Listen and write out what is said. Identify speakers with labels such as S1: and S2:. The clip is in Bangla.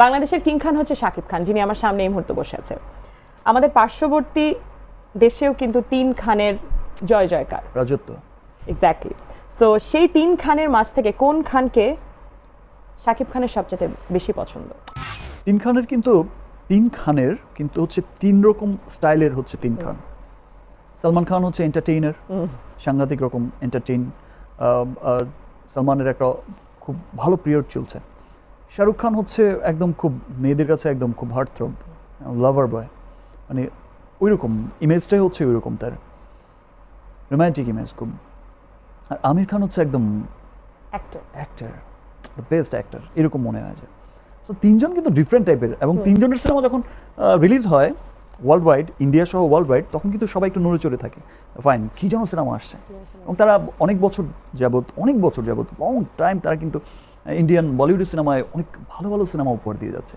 S1: বাংলাদেশের কিং খান হচ্ছে শাকিব খান যিনি আমার সামনে এই মুহূর্তে বসে আছে আমাদের পার্শ্ববর্তী দেশেও কিন্তু তিন খানের জয় জয়কার।
S2: রাজত্ব।
S1: এক্স্যাক্টলি সো সেই তিন খানের মাঝ থেকে কোন খানকে শাকিব খানের সবচেয়ে বেশি পছন্দ?
S2: তিন খানের কিন্তু তিন খানের কিন্তু হচ্ছে তিন রকম স্টাইলের হচ্ছে তিন খান। সালমান খান হচ্ছে এন্টারটেইনার সাংঘাতিক রকম এন্টারটেইন সালমানের একটা খুব ভালো পিরিয়ড চলছে। শাহরুখ খান হচ্ছে একদম খুব মেয়েদের কাছে একদম খুব হার্ট থ্রব লাভার বয় মানে ওই রকম ইমেজটাই হচ্ছে ওই রকম তার। রোম্যান্টিক ইমেজ খুব। আর আমির খান হচ্ছে একদম
S1: অ্যাক্টর
S2: দ্য বেস্ট অ্যাক্টার এরকম মনে হয় যে। সো তিনজন কিন্তু ডিফারেন্ট টাইপের এবং তিনজনের সিনেমা যখন রিলিজ হয় ওয়ার্ল্ড ওয়াইড ইন্ডিয়া সহ ওয়ার্ল্ড ওয়াইড তখন কিন্তু সবাই একটু নড়ে চড়ে থাকে। ফাইন কী যেন সিনেমা আসছে। এবং তারা অনেক বছর যাবত অনেক বছর যাবত লং টাইম তারা কিন্তু ইন্ডিয়ান বলিউড সিনেমায় অনেক ভালো ভালো সিনেমা উপহার দিয়ে যাচ্ছে।